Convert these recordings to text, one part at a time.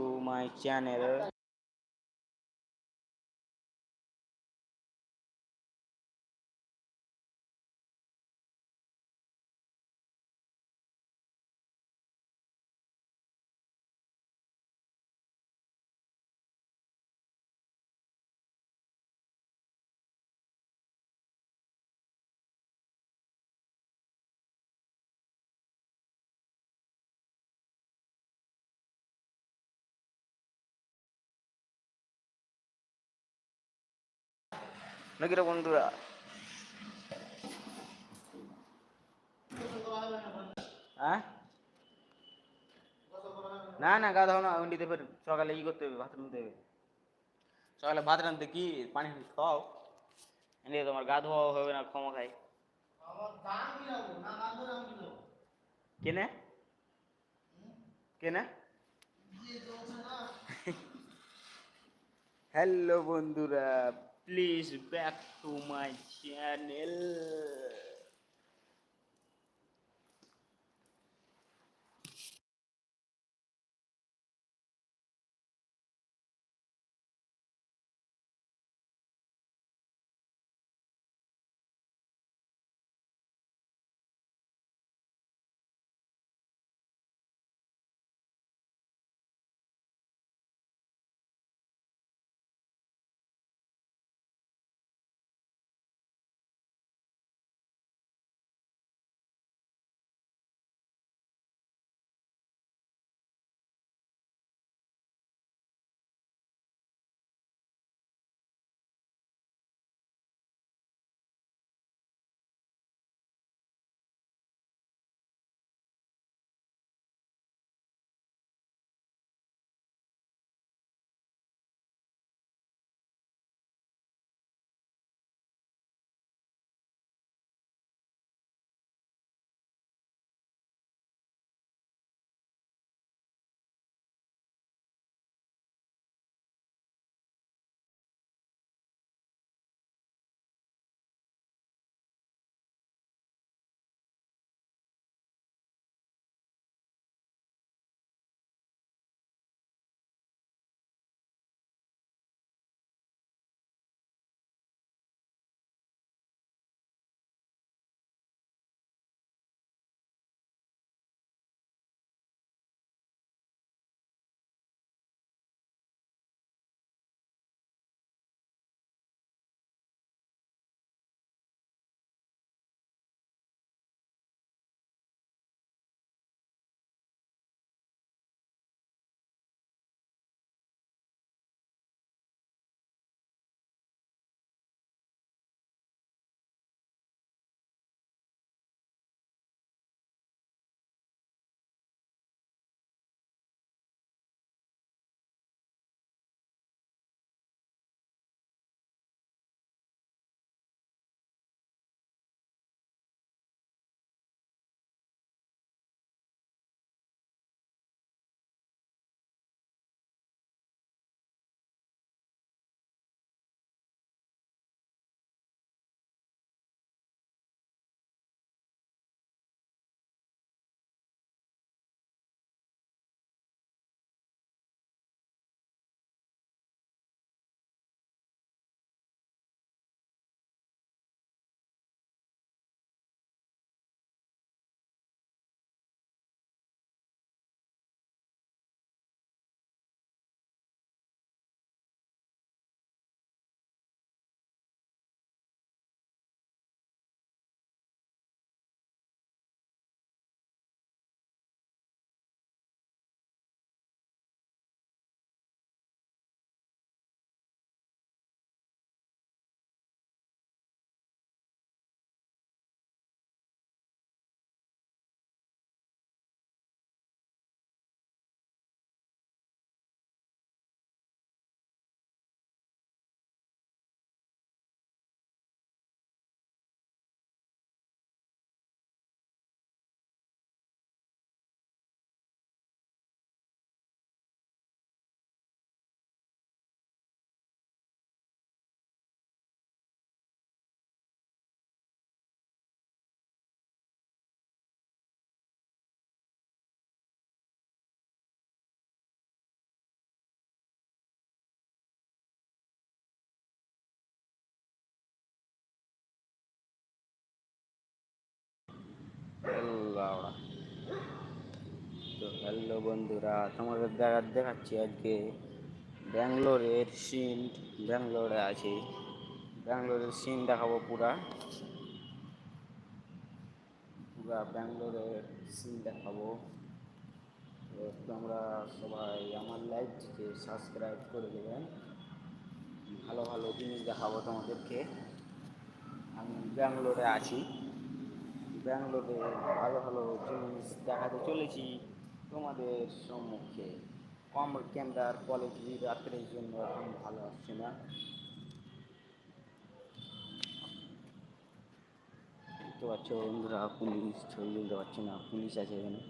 to my channel. নাকি রে বন্ধুরা। হ্যাঁ না না গা ধাও না ওন্ডিতে ফের সকালে ই করতে হবে ভাত রাঁধতে হবে। সকালে ভাত রাঁধতে কি পানি খাও? এনে তোমার গা ধোয়া হবে না ক্ষমা খাই কেনে? কেনে? হ্যালো বন্ধুরা। please back to my channel. তো হ্যালো বন্ধুরা, তোমাদের দেখা দেখাচ্ছি আজকে ব্যাঙ্গালোরের সিন ব্যাঙ্গালোরে আছি। ব্যাঙ্গালোরের সিন দেখাবো পুরা। পুরা ব্যাঙ্গালোরের সিন দেখাবো। তোমরা সবাই আমার লাইভটিকে সাবস্ক্রাইব করে দেবেন ভালো ভালো জিনিস দেখাবো তোমাদেরকে। আমি ব্যাঙ্গালোরে আছি। ব্যাঙ্গালোরে ভালো ভালো জিনিস দেখাতে চলেছি তোমাদের সম্মুখে। কম ক্যামেরার কোয়ালিটি রাত্রের জন্য এখন ভালো আসছে না। দেখতে পাচ্ছ বন্ধুরা, পুলিশ ছবি তুলতে পারছি না, পুলিশ আছে এখানে।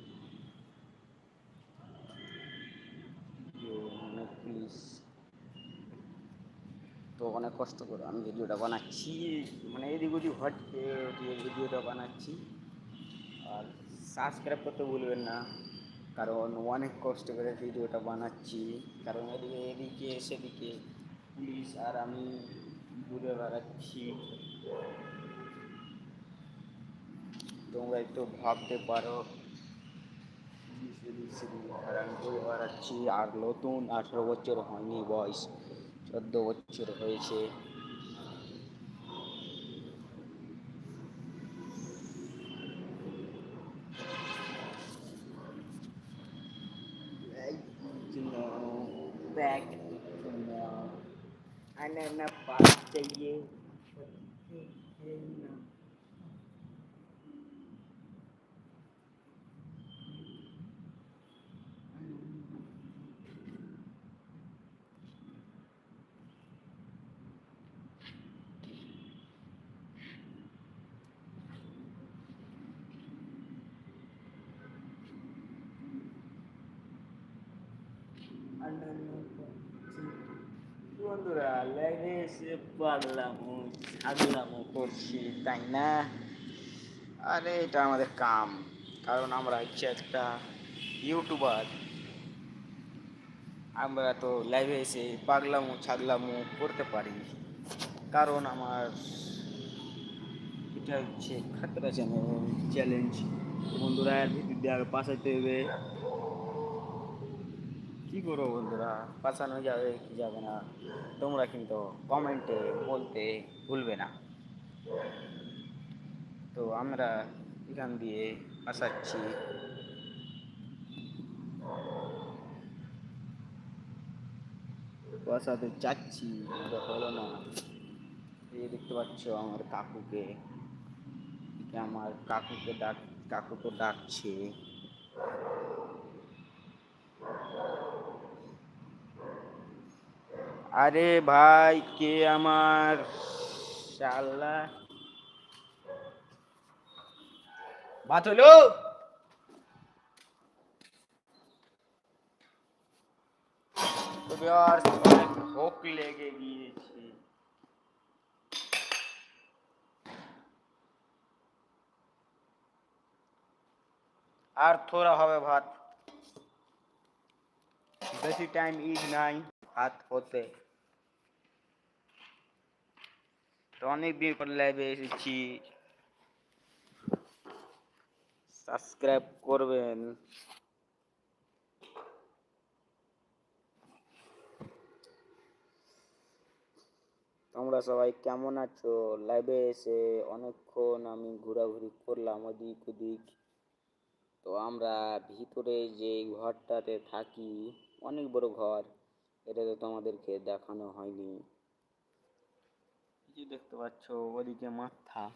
অনেক পুলিশ তো অনেক কষ্ট করে আমি ভিডিওটা বানাচ্ছি। মানে এদিক ওদিক হটকে ভিডিওটা বানাচ্ছি। আর সাবস্ক্রাইব করতে ভুলবেন না, কারণ অনেক কষ্ট করে ভিডিওটা বানাচ্ছি। কারণ এদিকে এদিকে, সেদিকে পুলিশ আর আমি ঘুরে বেড়াচ্ছি। তোমরা একটু ভাবতে পারো আর আমি ঘুরে বেড়াচ্ছি আর নতুন আঠেরো বছর হয়নি বয়স। શ્રદ્ધો વચ્ચે રહે છે বন্ধুরা লাইভে এসে পাগলাম ছাগলাম করছি তাই না আরে এটা আমাদের কাম কারণ আমরা হচ্ছে একটা ইউটিউবার আমরা তো লাইভে এসে পাগলামো ছাগলামো করতে পারি কারণ আমার এটা হচ্ছে খাতরা চ্যানেল চ্যালেঞ্জ বন্ধুরা এর ভিতর দিয়ে পাশাইতে হবে কি করব বন্ধুরা? পাশানো যাবে কি যাবে না? তোমরা কিন্তু কমেন্টে বলতে ভুলবে না। তো আমরা এখান দিয়ে আসাচ্ছি। বসাতে এটা হলো না। এই দেখতে পাচ্ছ আমার কাকুকে। আমার কাকুকে ডাক, কাকুকে ডাকছে। আরে ভাই কে আমার? শালা। ভাত হলো ভোক লেগে গিয়েছে। আর থোড়া হবে ভাত। বেশি টাইম ইজ নাই ভাত হতে। তো অনেক দিন পর লাইভে এসেছি। সাবস্ক্রাইব করবেন। তোমরা সবাই কেমন আছো? লাইভে এসে অনেকক্ষণ আমি ঘোরাঘুরি করলাম ওদিক ওদিক। তো আমরা ভিতরে যে ঘরটাতে থাকি, অনেক বড় ঘর। এটা তো তোমাদেরকে দেখানো হয়নি। যে দেখতে পাচ্ছ, ওদিকে মাথা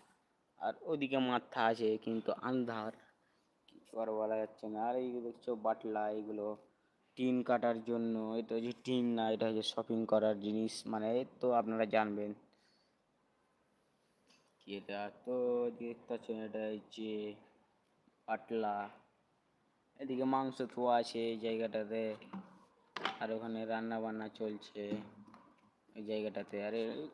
আর ওদিকে মাথা আছে কিন্তু আন্ধার। কিছু আর বলা যাচ্ছে না। আর এই যে দেখছ, বাটলা, এগুলো টিন কাটার জন্য। এটা হচ্ছে টিন না, এটা হচ্ছে শপিং করার জিনিস। মানে তো আপনারা জানবেন। কি এটা? তো দেখতে পাচ্ছেন, এটা হচ্ছে পাটলা এদিকে মাংস থোয়া আছে এই জায়গাটাতে। আর ওখানে রান্না বান্না চলছে এই জায়গাটাতে। আরে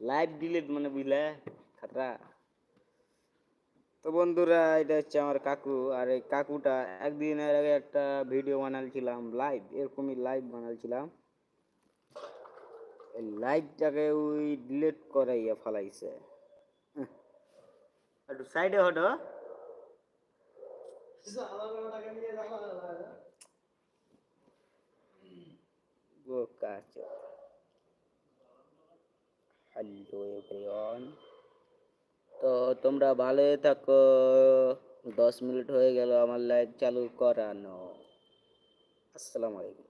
লাইভ ডিলিট মানে বুঝলে? খাতরা তো বন্ধুরা এটা হচ্ছে আমার কাকু আর এই কাকুটা একদিনের আগে একটা ভিডিও বানালছিলাম লাইভ এরকমই লাইভ বানালছিলাম। এই লাইভটাকে ওই ডিলিট করাইয়া ফালাইছে। একটু সাইডে হটো। বোকা হ্যালো এভরিওয়ান তো তোমরা ভালো থাকো। দশ মিনিট হয়ে গেল, আমার লাইভ চালু করানো। আসসালামু আলাইকুম।